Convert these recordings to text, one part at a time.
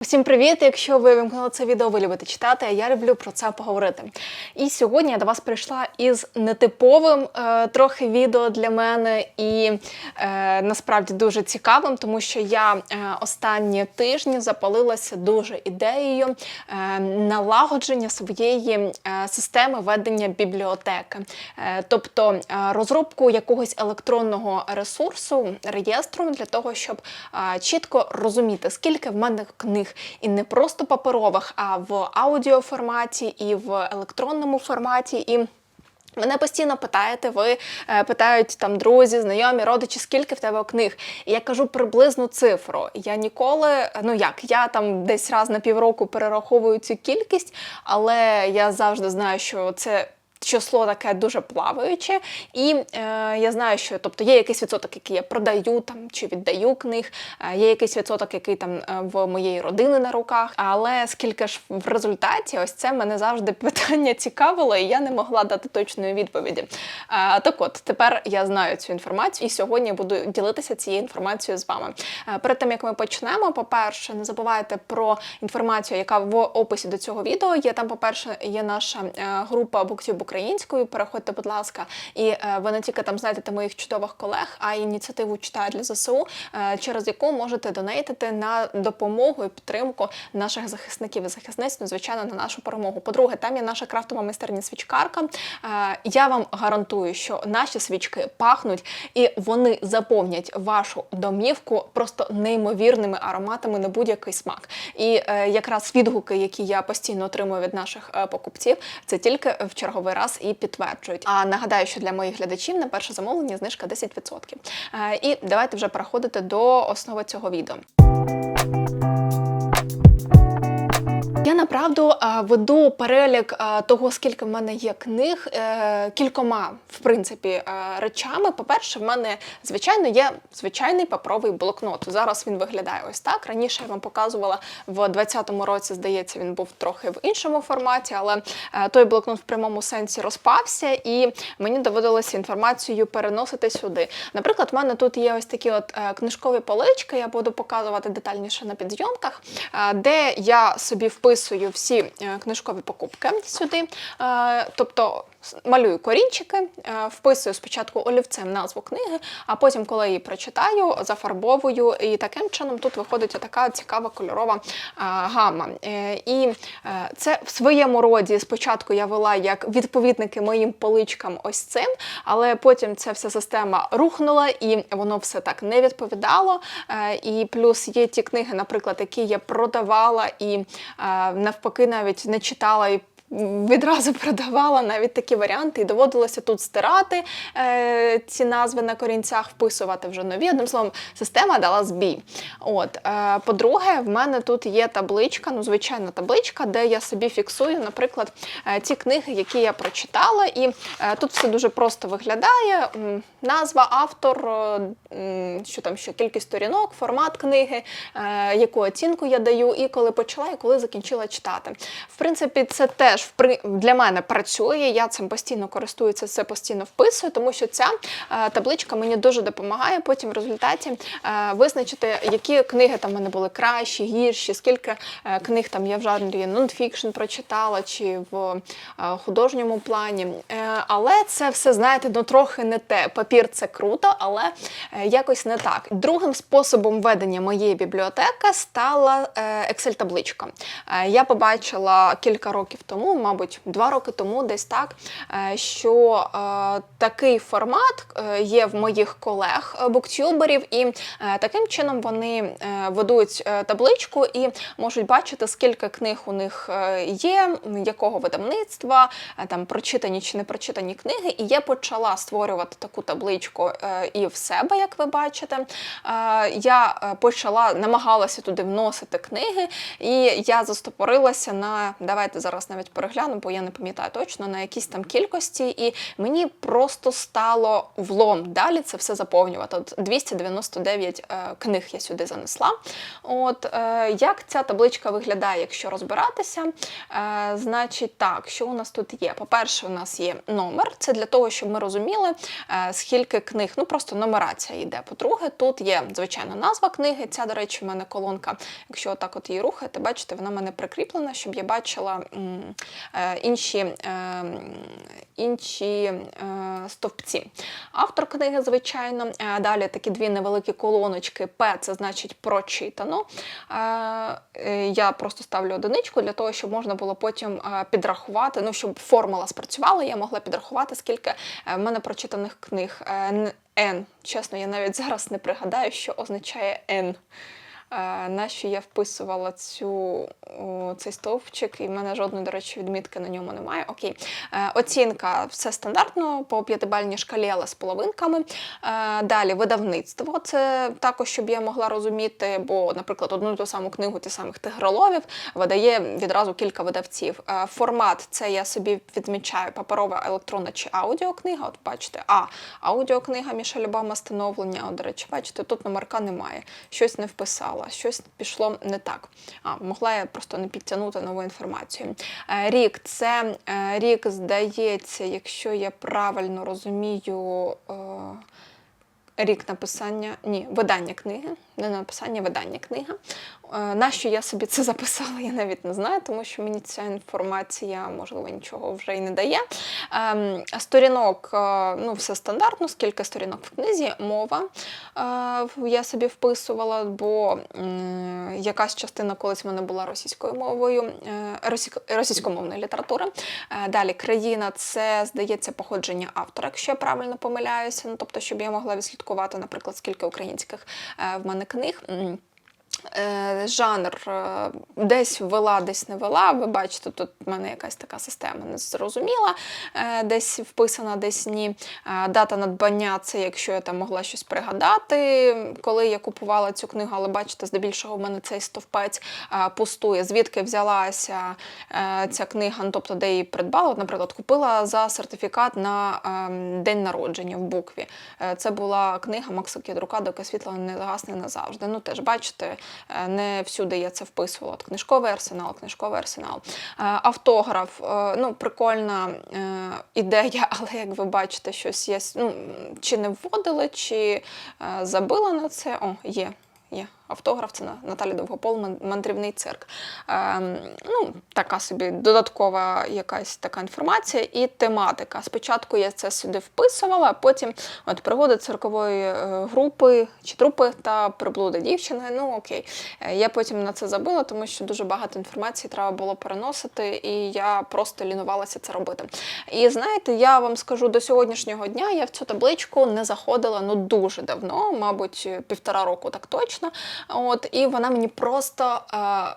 Всім привіт! Якщо ви вимкнули це відео, ви любите читати, а я люблю про це поговорити. І сьогодні я до вас прийшла із нетиповим е, трохи відео для мене і е, насправді дуже цікавим, тому що я е, останні тижні запалилася дуже ідеєю е, налагодження своєї е, системи ведення бібліотеки, Е, тобто е, розробку якогось електронного ресурсу, реєстру для того, щоб е, чітко розуміти, скільки в мене книг, і не просто паперових, а в аудіоформаті, і в електронному форматі. і Мене постійно питаєте, ви е, питають там друзі, знайомі, родичі, скільки в тебе книг. І я кажу приблизну цифру. Я ніколи, ну як, я там десь раз на півроку перераховую цю кількість, але я завжди знаю, що це. Число таке дуже плаваюче, і е, я знаю, що тобто є якийсь відсоток, який я продаю там чи віддаю книг, е, є якийсь відсоток, який там е, в моєї родини на руках. Але скільки ж в результаті, ось це мене завжди питання цікавило, і я не могла дати точної відповіді. Е, так от тепер я знаю цю інформацію, і сьогодні буду ділитися цією інформацією з вами. Е, перед тим як ми почнемо, по-перше, не забувайте про інформацію, яка в описі до цього відео є. Там, по-перше, є наша е, група BookTube українською. Переходьте, будь ласка, і е, ви не тільки там знайдете моїх чудових колег, а й ініціативу «Читаю для ЗСУ, е, через яку можете донейтити на допомогу і підтримку наших захисників і захисниць, ну, звичайно, на нашу перемогу. По-друге, там є наша крафтова майстерня свічкарка. Е, Я вам гарантую, що наші свічки пахнуть і вони заповнять вашу домівку просто неймовірними ароматами на будь-який смак. І якраз відгуки, які я постійно отримую від наших покупців, це тільки в черговий раз і підтверджують. А нагадаю, що для моїх глядачів на перше замовлення знижка 10%. Е, І давайте вже переходити до основи цього відео. Направду веду перелік того, скільки в мене є книг, е, кількома в принципі речами. По-перше, в мене звичайно є звичайний паперовий блокнот. Зараз він виглядає ось так. Раніше я вам показувала в 2020 році, здається, він був трохи в іншому форматі, але е, той блокнот в прямому сенсі розпався, і мені доводилося інформацію переносити сюди. Наприклад, в мене тут є ось такі от е, книжкові полички, я буду показувати детальніше на підзйомках, е, де я собі вписую всі е, книжкові покупки сюди. Е, Тобто малюю корінчики, е, вписую спочатку олівцем назву книги, а потім, коли її прочитаю, зафарбовую. І таким чином тут виходить така цікава кольорова е, гама. Е, І це в своєму роді спочатку я вела як відповідники моїм поличкам ось цим, але потім ця вся система рухнула і воно все так не відповідало. І плюс є ті книги, наприклад, які я продавала і навпаки навіть не читала і відразу продавала навіть такі варіанти, і доводилося тут стирати е, ці назви на корінцях, вписувати вже нові. Одним словом, система дала збій. От, е, по-друге, в мене тут є табличка, ну звичайна табличка, де я собі фіксую, наприклад, е, ті книги, які я прочитала, і е, тут все дуже просто виглядає. Назва, автор, е, що там ще кількість сторінок, формат книги, е, яку оцінку я даю, і коли почала, і коли закінчила читати. В принципі, це теж впри- для мене працює. Я цим постійно користуюся, це постійно вписую, тому що ця е, табличка мені дуже допомагає потім в результаті е, визначити, які книги там в мене були кращі, гірші, скільки е, книг там я в жанрі нонфікшн прочитала чи в художньому плані. Але це все, знаєте, ну трохи не те. Папір це круто, але якось не так. Другим способом ведення моєї бібліотеки стала Excel-табличка. Я побачила кілька років тому, мабуть, два роки тому, десь так, е, що е, такий формат е, є в моїх колег е, буктюберів, і таким чином вони ведуть табличку і можуть бачити, скільки книг у них є, якого видавництва, там прочитані чи не прочитані книги. І я почала створювати таку табличку і в себе, як ви бачите. Я почала намагалася туди вносити книги, і я застопорилася на давайте зараз навіть перегляну, бо я не пам'ятаю точно на якісь там кількості, і мені просто стало влом далі це все заповнювати. От 299 е, книг я сюди занесла. От е, як ця табличка виглядає, якщо розбиратися, е, значить так, що у нас тут є? По-перше, у нас є номер. Це для того, щоб ми розуміли, е, скільки книг, ну просто нумерація йде. По-друге, тут є звичайно назва книги. Ця, до речі, в мене колонка. Якщо отак от її рухаєте, бачите, вона в мене прикріплена, щоб я бачила інші, е, інші е, стовпці. Автор книги, звичайно. Е, Далі такі дві невеликі колоночки. П це значить прочитано. Е, е, Я просто ставлю одиничку для того, щоб можна було потім е, підрахувати, ну щоб формула спрацювала, я могла підрахувати, скільки е, в мене прочитаних книг. Е, н- N. Чесно, я навіть зараз не пригадаю, що означає N. На що я вписувала цю, цей стовпчик, і в мене жодної, до речі, відмітки на ньому немає. Окей. Е, Оцінка все стандартно по п'ятибальній шкалі, але з половинками. Е, Далі видавництво. Це також, щоб я могла розуміти, бо, наприклад, одну ту саму книгу тих самих тигроловів видає відразу кілька видавців. Е, Формат це я собі відмічаю паперова, електронна чи аудіокнига. От бачите, а аудіокнига Мішель Обама становлення. От, до речі, бачите, тут номерка немає. Щось не вписала, щось пішло не так. А, могла я просто не підтягнути нову інформацію. Е, Рік це е, рік, здається, якщо я правильно розумію. Рік написання, ні, видання книги, не написання, видання книги. Е, Нащо я собі це записала, я навіть не знаю, тому що мені ця інформація, можливо, нічого вже і не дає. Ем, Сторінок, е, ну, все стандартно, скільки сторінок в книзі, мова. Е, Я собі вписувала, бо якась частина колись в мене була російською мовою, російсько- російськомовної літератури. Далі країна це, здається, походження автора, якщо я правильно помиляюся. Ну, тобто, щоб я могла відслідкувати, наприклад, скільки українських е, в мене книг. Е, Жанр е, десь ввела, десь не вела. Ви бачите, тут в мене якась така система незрозуміла, е, десь вписана, десь ні. Дата надбання це якщо я там могла щось пригадати, коли я купувала цю книгу, але бачите, здебільшого в мене цей стовпець пустує. Звідки взялася ця книга, ну, тобто де її придбала. Наприклад, купила за сертифікат на ем, день народження в букві. Це була книга Макса Кідрука, доки світло не згасне назавжди. Ну теж бачите, не всюди я це вписувала. Книжковий арсенал, книжковий арсенал. Е, Автограф, е, ну, прикольна е, ідея, але як ви бачите, щось є ну, чи не вводила, чи е, забила на це. О, є. Є автограф, це на- Наталя Довгопол, мандрівний цирк. Ем, ну, така собі додаткова якась така інформація і тематика. Спочатку я це сюди вписувала, а потім от пригоди циркової е, групи чи трупи та приблуди дівчини. Ну окей. Е, Я потім на це забила, тому що дуже багато інформації треба було переносити, і я просто лінувалася це робити. І знаєте, я вам скажу, до сьогоднішнього дня я в цю табличку не заходила ну дуже давно, мабуть, півтора року так точно. От, і вона мені просто. Е,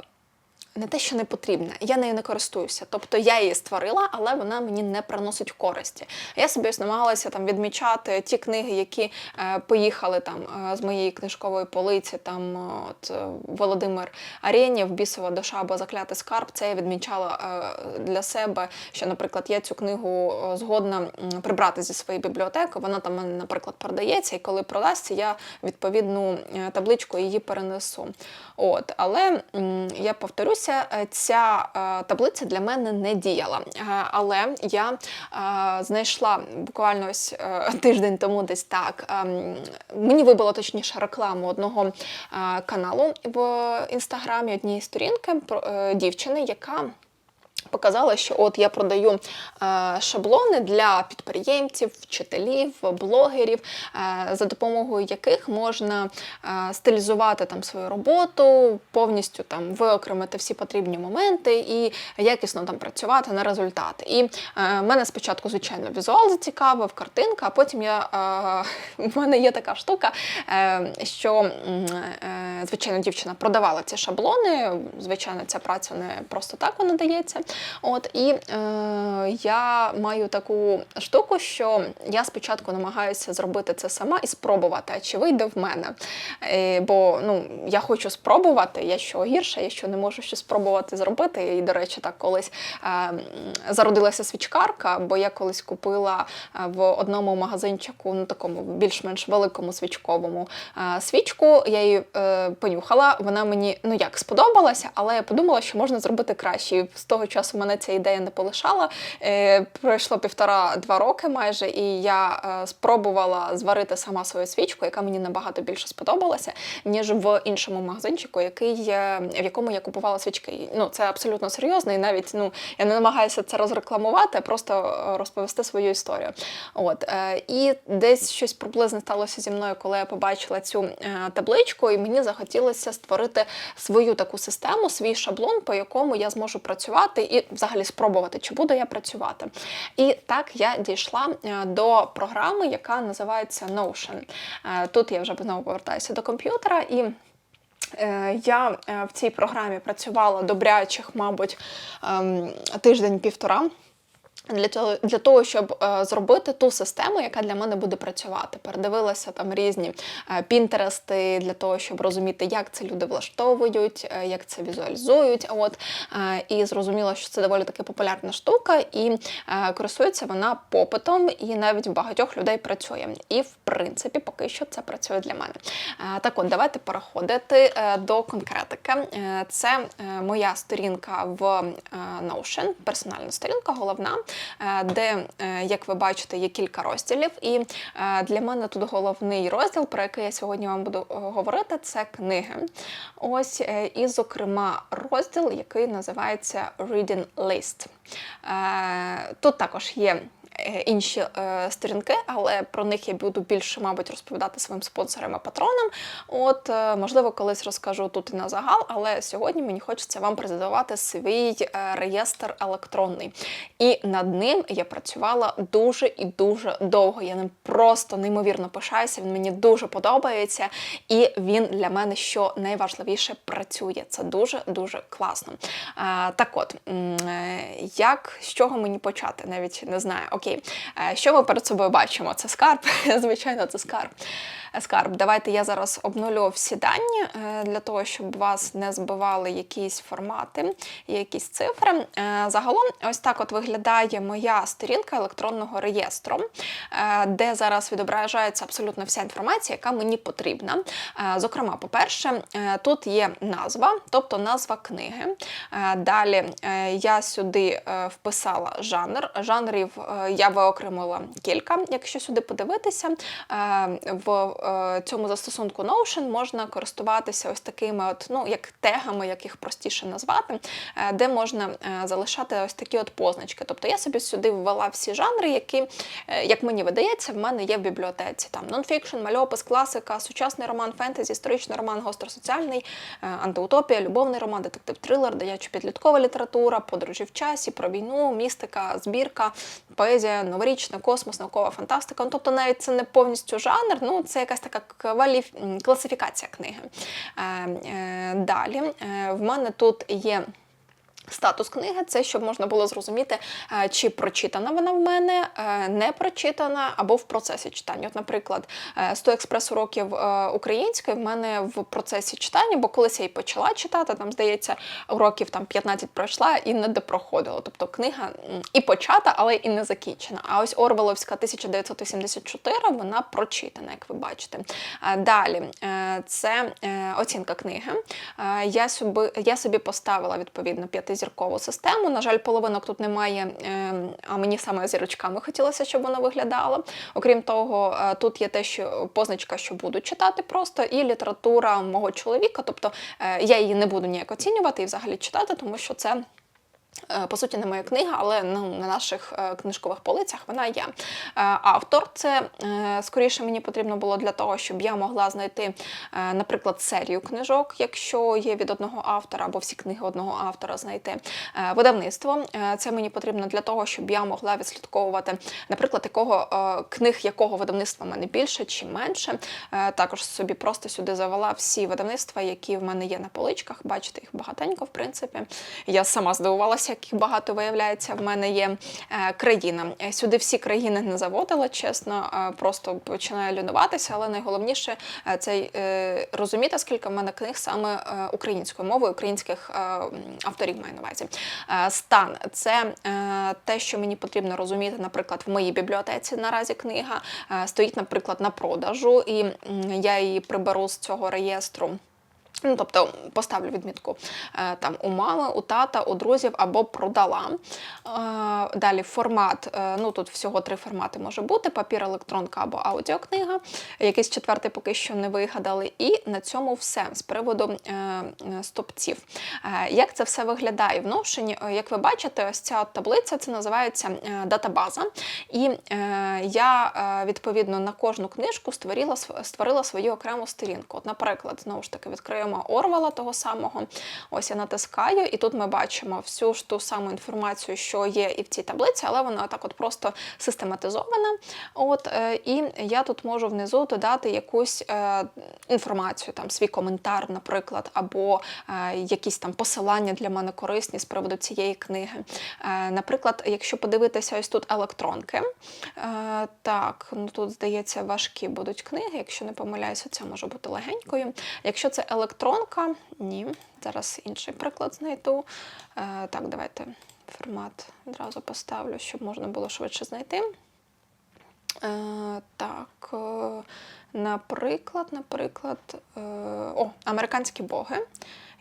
не те, що не потрібна, я нею не користуюся. Тобто я її створила, але вона мені не приносить користі. Я собі намагалася там відмічати ті книги, які е, поїхали там е, з моєї книжкової полиці. Там е, от е, Володимир Арєнєв, Бісова душа або Заклятий скарб. Це я відмічала е, для себе, що, наприклад, я цю книгу е, згодна прибрати зі своєї бібліотеки. Вона там, наприклад, продається, і коли продасться, я відповідну табличку її перенесу. От, але я повторюся, е, ця е, таблиця для мене не діяла. Е, Але я знайшла буквально ось тиждень тому десь так. ем, Мені вибило точніше рекламу одного каналу в інстаграмі однієї сторінки дівчини, яка. Показала, що от я продаю е, шаблони для підприємців, вчителів, блогерів, е, за допомогою яких можна е, стилізувати там свою роботу, повністю там виокремити всі потрібні моменти і якісно там працювати на результат. І мене спочатку, звичайно, візуал зацікавив, картинка, а потім я в мене є така штука, що звичайно дівчина продавала ці шаблони. Звичайно, ця праця не просто так вона дається. От і е, я маю таку штуку, що я спочатку намагаюся зробити це сама і спробувати, чи вийде в мене. Е, бо ну, я хочу спробувати, я що гірше, я що не можу щось спробувати зробити. І, до речі, так колись е, зародилася свічкарка, бо я колись купила е, в одному магазинчику, ну такому більш-менш великому свічковому е, свічку. Я її е, понюхала. Вона мені ну як сподобалася, але я подумала, що можна зробити краще. І з того часу мене ця ідея не полишала. Е, пройшло півтора-два роки майже, і я е, спробувала зварити сама свою свічку, яка мені набагато більше сподобалася, ніж в іншому магазинчику, який е, в якому я купувала свічки. Ну це абсолютно серйозно, і навіть ну я не намагаюся це розрекламувати, а просто розповісти свою історію. От і десь щось приблизне сталося зі мною, коли я побачила цю табличку, і мені захотілося створити свою таку систему, свій шаблон, по якому я зможу працювати і взагалі спробувати, чи буду я працювати. І так я дійшла е, до програми, яка називається Notion. Е, Тут я вже знову повертаюся до комп'ютера і. Е, Я в цій програмі працювала добрячих, мабуть, ем, тиждень-півтора. Для того, для того, щоб е, зробити ту систему, яка для мене буде працювати. Передивилася там різні е, пінтерести для того, щоб розуміти, як це люди влаштовують, е, як це візуалізують. От, е, і зрозуміла, що це доволі таки популярна штука, і користується вона попитом, і навіть багатьох людей працює. І в принципі, поки що це працює для мене. Так от, давайте переходити до конкретики. Це моя сторінка в е, Notion, персональна сторінка, головна, де, е, як ви бачите, є кілька розділів. І е, для мене тут головний розділ, про який я сьогодні вам буду е, говорити, це книги. Ось, е, і, зокрема, розділ, який називається Reading List. Е, Тут також є е, інші е, сторінки, але про них я буду більше, мабуть, розповідати своїм спонсорам і патронам. От, е, можливо, колись розкажу тут і на загал, але сьогодні мені хочеться вам презентувати свій е, реєстр електронний. І над ним я працювала дуже і дуже довго. Я ним просто неймовірно пишаюся. Він мені дуже подобається, і він для мене що найважливіше працює. Це дуже дуже класно. Е, так от, е, як з чого мені почати? Навіть не знаю. Окей, Е, що ми перед собою бачимо? Це скарб. Звичайно, це скарб. Е, Скарб, давайте я зараз обнулю всі дані е, для того, щоб вас не збивали якісь формати, якісь цифри. Загалом, ось так от виглядає моя сторінка електронного реєстру, де зараз відображається абсолютно вся інформація, яка мені потрібна. Зокрема, по-перше, тут є назва, тобто назва книги. Далі я сюди вписала жанр. Жанрів я виокремила кілька. Якщо сюди подивитися, е, в е, цьому застосунку Notion можна користуватися ось такими, от, ну, як тегами, як їх простіше назвати, е, де можна залишати ось такі от позначки. Тобто я собі сюди ввела всі жанри, які, як мені видається, в мене є в бібліотеці. Там нонфікшн, мальопис, класика, сучасний роман, фентезі, історичний роман, гостросоціальний, антиутопія, любовний роман, детектив трилер, дитячо підліткова література, подорожі в часі, про війну, містика, збірка, поезія, новорічна, космос, наукова фантастика. Ну, тобто навіть це не повністю жанр, ну це якась така кваліф... класифікація книги. Е, е, далі е, в мене тут є. Статус книги це щоб можна було зрозуміти, е, чи прочитана вона в мене, е, не прочитана або в процесі читання. От, наприклад, е, 100 експрес-уроків е, української в мене в процесі читання, бо колись я її почала читати, там, здається, уроків там 15 пройшла і не допроходила. Тобто книга і почата, але і не закінчена. А ось Орвеловська 1984 вона прочитана, як ви бачите. Далі це оцінка книги. Я собі, я собі поставила відповідно п'ятизіркову систему. На жаль, половинок тут немає, е, а мені саме зірочками хотілося, щоб воно виглядало. Окрім того, е, тут є те, що позначка, що буду читати просто, і література мого чоловіка. Тобто е, я її не буду ніяк оцінювати і взагалі читати, тому що це. Е, По суті, не моя книга, але ну, на наших е, книжкових полицях вона є. Е, Автор це скоріше мені потрібно було для того, щоб я могла знайти, наприклад, серію книжок, якщо є від одного автора, або всі книги одного автора знайти. Видавництво це мені потрібно для того, щоб я могла відслідковувати, наприклад, якого книг якого видавництва в мене більше чи менше. Також собі просто сюди завела всі видавництва, які в мене є на поличках. Бачите, їх багатенько, в принципі. Я сама здивувалася, яких багато виявляється, в мене є е, країна. Е, Сюди всі країни не заводила, чесно, е, просто починаю лінуватися, але найголовніше це розуміти, скільки в мене книг саме українською мовою, українських авторів маю на увазі. Стан це те, що мені потрібно розуміти, наприклад, в моїй бібліотеці наразі книга стоїть, наприклад, на продажу, і я її приберу з цього реєстру. Ну, тобто поставлю відмітку е, там у мами, у тата, у друзів або продала. Е, Далі формат. е, Ну тут всього три формати може бути: папір, електронка або аудіокнига. Якийсь четвертий поки що не вигадали. І на цьому все з приводу стопців. Як це все виглядає в Як ви бачите, ось ця таблиця це називається датабаза. І я відповідно на кожну книжку створила, створила свою окрему сторінку. От, наприклад, знову ж таки відкриємо Орвала того самого. Ось я натискаю, і тут ми бачимо всю ж ту саму інформацію, що є і в цій таблиці, але вона так от просто систематизована. От, е, і я тут можу внизу додати якусь е, інформацію, там свій коментар, наприклад, або е, якісь там посилання для мене корисні з приводу цієї книги. Наприклад, якщо подивитися ось тут електронки, так, ну тут здається, важкі будуть книги, якщо не помиляюся, це може бути легенькою. Якщо це електронка, ні, зараз інший приклад знайду. Е, так, давайте формат одразу поставлю, щоб можна було швидше знайти. Е, так, е, наприклад, наприклад, е, о, американські боги.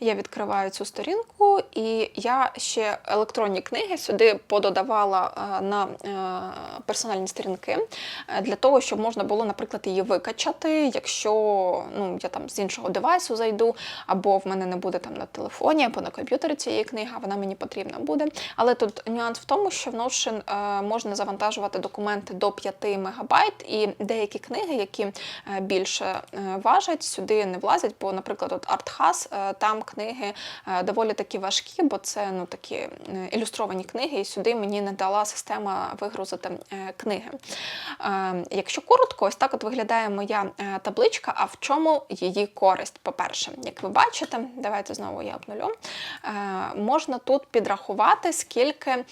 Я відкриваю цю сторінку, і я ще електронні книги сюди пододавала е, на е, персональні сторінки для того, щоб можна було, наприклад, її викачати, якщо ну, я там з іншого девайсу зайду, або в мене не буде там на телефоні, або на комп'ютері цієї книги, вона мені потрібна буде. Але тут нюанс в тому, що в Notion можна завантажувати документи до 5 МБ, і деякі книги, які більше е, важать, сюди не влазять, бо, наприклад, от Артхас, е, там книги е, доволі такі важкі, бо це ну, такі е, ілюстровані книги, і сюди мені не дала система вигрузити е, книги. Е, Якщо коротко, ось так от виглядає моя е, табличка. А в чому її користь? По-перше, як ви бачите, давайте знову я обнулю. е, Можна тут підрахувати, скільки е,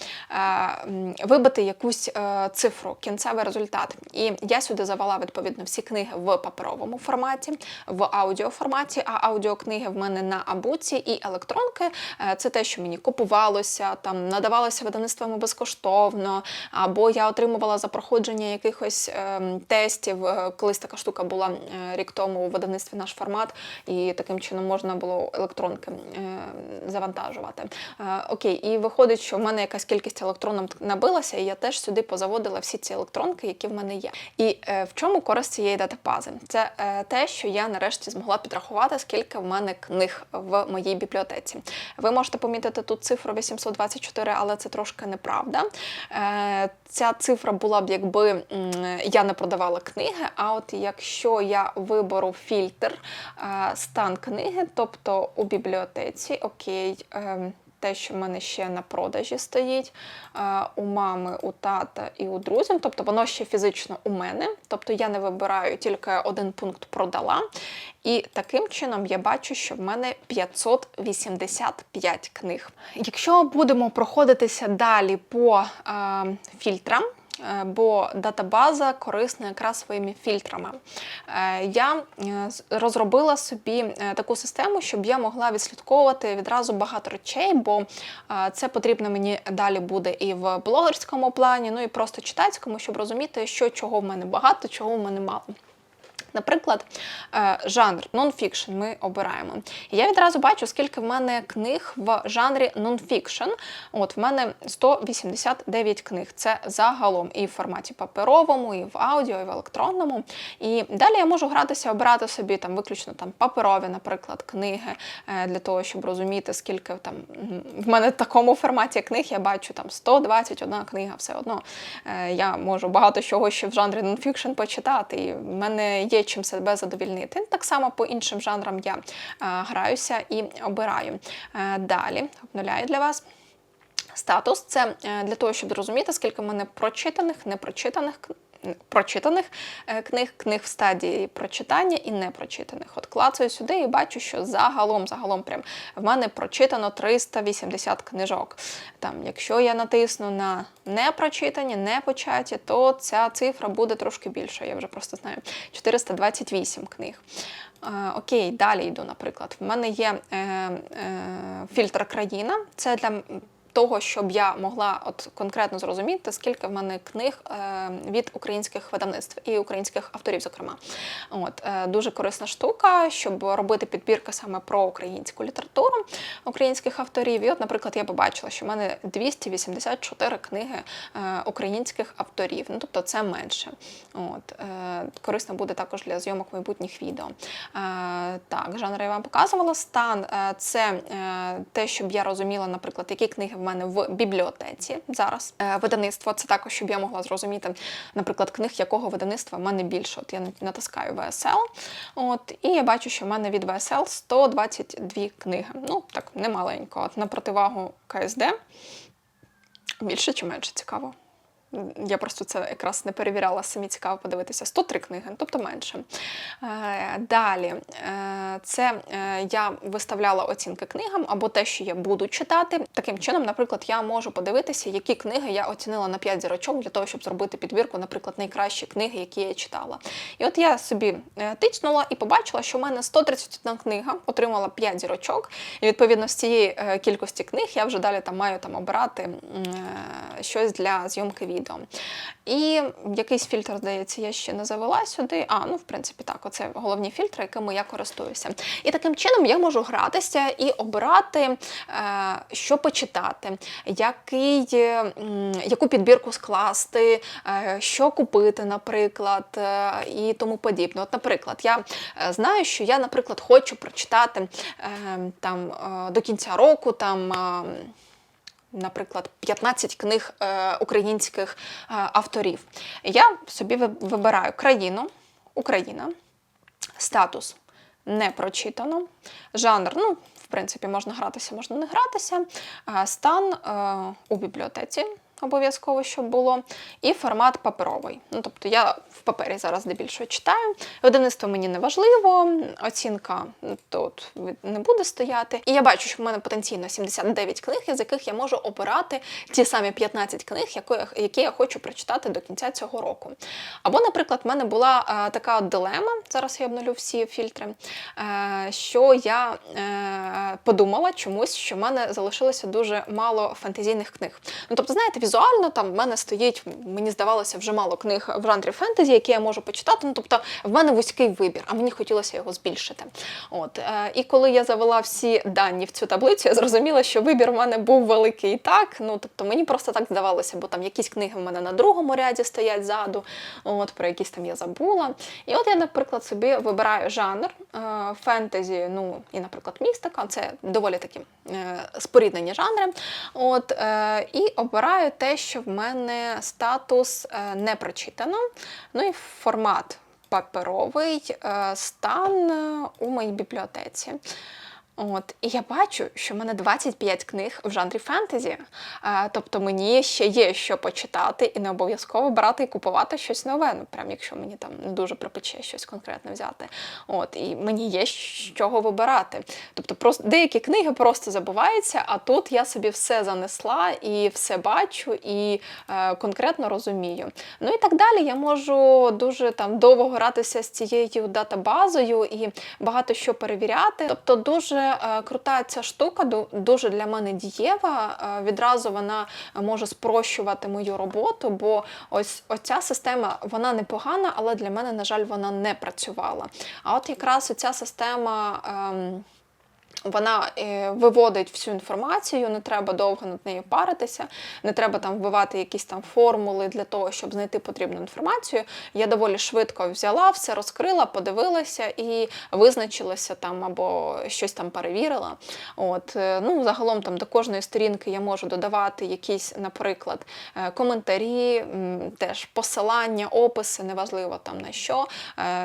вибити якусь е, цифру, кінцевий результат. І я сюди завела відповідно всі книги в паперовому форматі, в аудіоформаті, а аудіокниги в мене на абуці і електронки. Е, Це те, що мені купувалося, там надавалося видавництвами безкоштовно, або я отримувала за проходження якихось ем, тестів. Е, Колись така штука була е, рік тому у видавництві наш формат, і таким чином можна було електронки завантажувати. Окей, і виходить, що в мене якась кількість електронок набилася, і я теж сюди позаводила всі ці електронки, які в мене є. І в чому користь цієї датабази? Це е, те, що я нарешті змогла підрахувати, скільки в мене книг в моїй бібліотеці. Ви можете помітити тут цифру 824, але це трошки неправда. Е, ця цифра була б, якби я не продавала книги. А от якщо я виберу фільтр е, стан книги, тобто у бібліотеці, окей. Те, що в мене ще на продажі стоїть е, у мами, у тата і у друзів, тобто воно ще фізично у мене. Тобто я не вибираю тільки один пункт продала. І таким чином я бачу, що в мене 585 книг. Якщо будемо проходитися далі по е, фільтрам. Е, Бо датабаза корисна якраз своїми фільтрами. Е, Я е, розробила собі таку систему, щоб я могла відслідковувати відразу багато речей, бо це потрібно мені далі буде і в блогерському плані, ну і просто читацькому, щоб розуміти, що чого в мене багато, чого в мене мало. Наприклад, е, жанр нонфікшн ми обираємо. І я відразу бачу, скільки в мене книг в жанрі нонфікшн. От в мене 189 книг. Це загалом і в форматі паперовому, і в аудіо, і в електронному. І далі я можу гратися, обирати собі там виключно там паперові, наприклад, книги е, для того, щоб розуміти, скільки там в мене в такому форматі книг я бачу там 121 книга, все одно е, я можу багато чого ще в жанрі нонфікшн почитати. І в мене є чим себе задовільнити. Так само по іншим жанрам я е, граюся і обираю. Е, Далі обнуляю для вас. Статус це е, для того, щоб зрозуміти, скільки в мене прочитаних, непрочитаних прочитаних е, книг, книг в стадії прочитання і непрочитаних. От клацаю сюди і бачу, що загалом, загалом, прям в мене прочитано 380 книжок. Там, якщо я натисну на непрочитані, не початі, то ця цифра буде трошки більша. Я вже просто знаю 428 книг. Е, Окей, далі йду, наприклад. В мене є е, е, фільтр країна. Це для того, щоб я могла от конкретно зрозуміти, скільки в мене книг е, від українських видавництв і українських авторів, зокрема. От, е, дуже корисна штука, щоб робити підбірки саме про українську літературу українських авторів. І, от, наприклад, я побачила, що в мене 284 книги е, українських авторів. Ну, тобто це менше. От, корисно буде також для зйомок майбутніх відео. Так, жанр я вам показувала. Стан це те, щоб я розуміла, наприклад, які книги в мене в бібліотеці зараз. Е, видавництво це також, щоб я могла зрозуміти, наприклад, книг якого видавництва в мене більше. От я натискаю ВСЛ, от, і я бачу, що в мене від ВСЛ 122 книги. Ну, так, немаленько. От на противагу КСД більше чи менше цікаво. Я просто це якраз не перевіряла, самі цікаво подивитися. 103 книги, тобто менше. Е, Далі, е, це е, я виставляла оцінки книгам або те, що я буду читати. Таким чином, наприклад, я можу подивитися, які книги я оцінила на 5 зірочок для того, щоб зробити підбірку, наприклад, найкращі книги, які я читала. І от я собі тицнула і побачила, що в мене 131 книга отримала 5 зірочок. І відповідно з цієї кількості книг я вже далі там маю там обирати щось для зйомки відео. І якийсь фільтр, здається, я ще не завела сюди. А, ну, в принципі, так, оце головні фільтри, якими я користуюся. І таким чином я можу гратися і обирати, е, що почитати, який, яку підбірку скласти, е, що купити, наприклад, е, і тому подібне. От, наприклад, я знаю, що я, наприклад, хочу прочитати там до кінця року там. Наприклад, 15 книг е, українських е, авторів. Я собі вибираю країну, Україна, статус не прочитано, жанр, ну, в принципі, можна гратися, можна не гратися, е, стан у бібліотеці. Обов'язково, щоб було, і формат паперовий. Ну, тобто я в папері зараз здебільшого читаю. Видавництво мені не важливо, оцінка ну, тут не буде стояти. І я бачу, що в мене потенційно 79 книг, із яких я можу обирати ті самі 15 книг, які я хочу прочитати до кінця цього року. Або, наприклад, в мене була е, така от дилема, зараз я обновлю всі фільтри, е, що я е, подумала чомусь, що в мене залишилося дуже мало фантазійних книг. Ну, тобто, знаєте, візуально там в мене стоїть, мені здавалося, вже мало книг в жанрі фентезі, які я можу почитати. Ну, тобто, в мене вузький вибір, а мені хотілося його збільшити. От, е, і коли я завела всі дані в цю таблицю, я зрозуміла, що вибір в мене був великий і так. Ну, тобто, мені просто так здавалося, бо там якісь книги в мене на другому ряді стоять ззаду, от, про якісь там я забула. І от я, наприклад, собі вибираю жанр е, фентезі, ну і, наприклад, містика. Це доволі такі е, споріднені жанри. От, і обираю те, що в мене статус не прочитано. Ну і формат паперовий е, стан е, у моїй бібліотеці. От, і я бачу, що в мене 25 книг в жанрі фентезі. А, тобто мені ще є що почитати, і не обов'язково брати і купувати щось нове. Ну, прям якщо мені там не дуже припече щось конкретне взяти. От, і мені є з чого вибирати. Тобто, просто деякі книги просто забуваються, а тут я собі все занесла і все бачу, і е, конкретно розумію. Ну і так далі я можу дуже там довго гратися з цією датабазою і багато що перевіряти. Тобто, дуже е, крута ця штука, дуже для мене дієва. Е, відразу вона може спрощувати мою роботу, бо ось оця система вона непогана, але для мене, на жаль, вона не працювала. А от якраз оця система. Вона е, виводить всю інформацію, не треба довго над нею паритися, не треба там вбивати якісь там формули для того, щоб знайти потрібну інформацію. Я доволі швидко взяла, все розкрила, подивилася і визначилася там або щось там перевірила. От, е, ну, загалом там до кожної сторінки я можу додавати якісь, наприклад, е, коментарі, теж посилання, описи, неважливо там на що,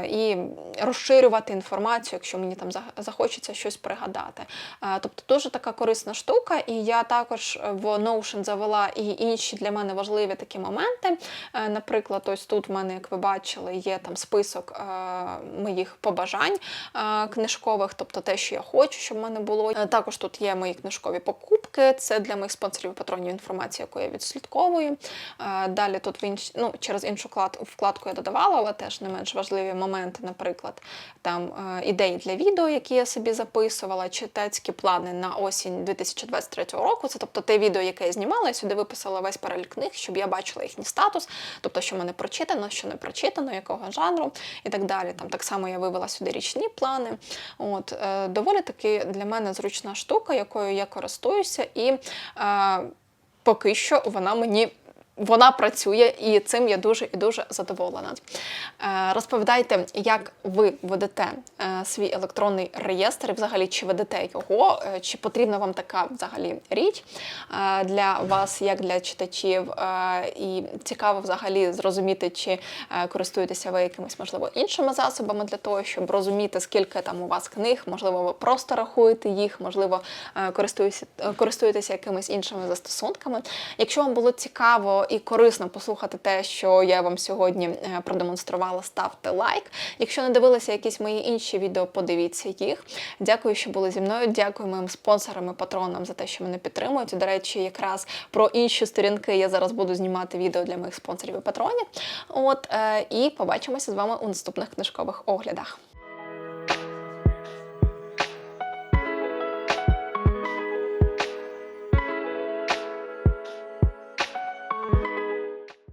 і розширювати інформацію, якщо мені там захочеться щось пригадати. Читати. Е, Тобто дуже така корисна штука, і я також в Notion завела і інші для мене важливі такі моменти. Е, Наприклад, ось тут в мене, як ви бачили, є там список е, моїх побажань е, книжкових, тобто те, що я хочу, щоб в мене було. Е, Також тут є мої книжкові покупки. Це для моїх спонсорів і патронів інформація, яку я відслідковую. Е, Далі тут в інш... ну, через іншу вкладку я додавала, але теж не менш важливі моменти, наприклад, там е, ідеї для відео, які я собі записувала, читацькі плани на осінь 2023 року. Це тобто те відео, яке я знімала, я сюди виписала весь перелік книг, щоб я бачила їхній статус, тобто, що мене прочитано, що не прочитано, якого жанру і так далі. Там так само я вивела сюди річні плани. От е, доволі таки для мене зручна штука, якою я користуюся, і е, поки що вона мені. Вона працює і цим я дуже і дуже задоволена. Е, розповідайте, як ви ведете е, свій електронний реєстр, і взагалі чи ведете його, е, чи потрібна вам така взагалі річ для вас, як для читачів, і цікаво взагалі зрозуміти, чи користуєтеся ви якимись можливо іншими засобами для того, щоб розуміти, скільки там у вас книг, можливо, ви просто рахуєте їх, можливо, користуєтеся якимись іншими застосунками. Якщо вам було цікаво і корисно послухати те, що я вам сьогодні е, продемонструвала, ставте лайк. Якщо не дивилися якісь мої інші відео, подивіться їх. Дякую, що були зі мною. Дякую моїм спонсорам і патронам за те, що мене підтримують. До речі, якраз про інші сторінки я зараз буду знімати відео для моїх спонсорів і патронів. От е, і побачимося з вами у наступних книжкових оглядах.